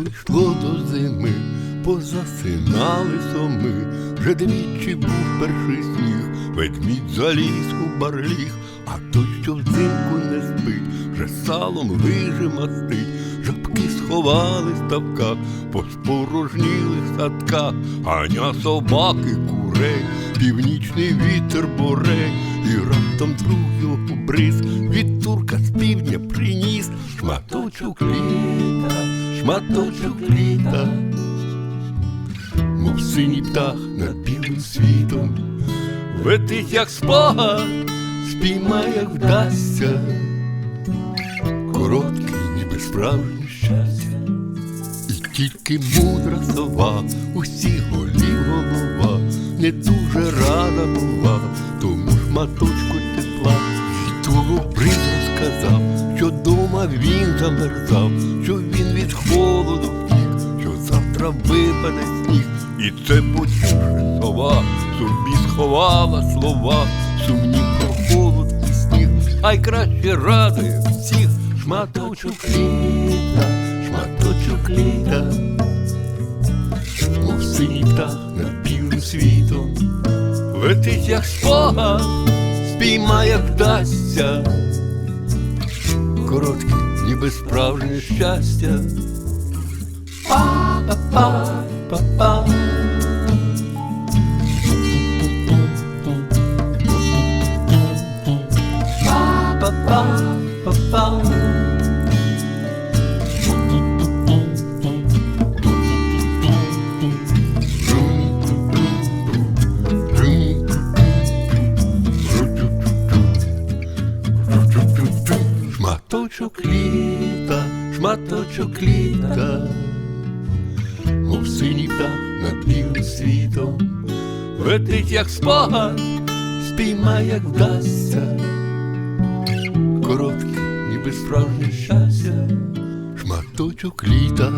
вийшло до зими, позасинали соми, вже двічі був перший сніг, ведмідь заліз у барліг, а той, що взимку не спить, вже салом лижи мастить, жабки сховали ставка, поспорожніли садка, аня собаки курей, північний вітер боре, і раптом друг його побриз, від турка з півдня приніс. Шматочок ліс шматочок літа, мов синій птах над білим світом, летить, як спогад, спіймає, вдасться, короткий, ніби справжнє щастя, і тільки мудра сова, усі голів голова, не дуже рада була, тому шматочку тепла, і твого приз розказав, що дома він замерзав, що холоду що завтра випаде сніг, і це почувши сова, собі сховала слова, сумні про холод і сніг, ай краще радує всіх шматочок літа, шматочок літа, мов синій птах над білим світом, летить, як спогад, спіймає, вдасться, короткий, ніби справжнє щастя. Шматочок літа, шматочок літа, мов синій птах над білим світом, летить, як спогад, спіймає, як вдасться, короткі, ніби справжнє щастя, шматочок літа.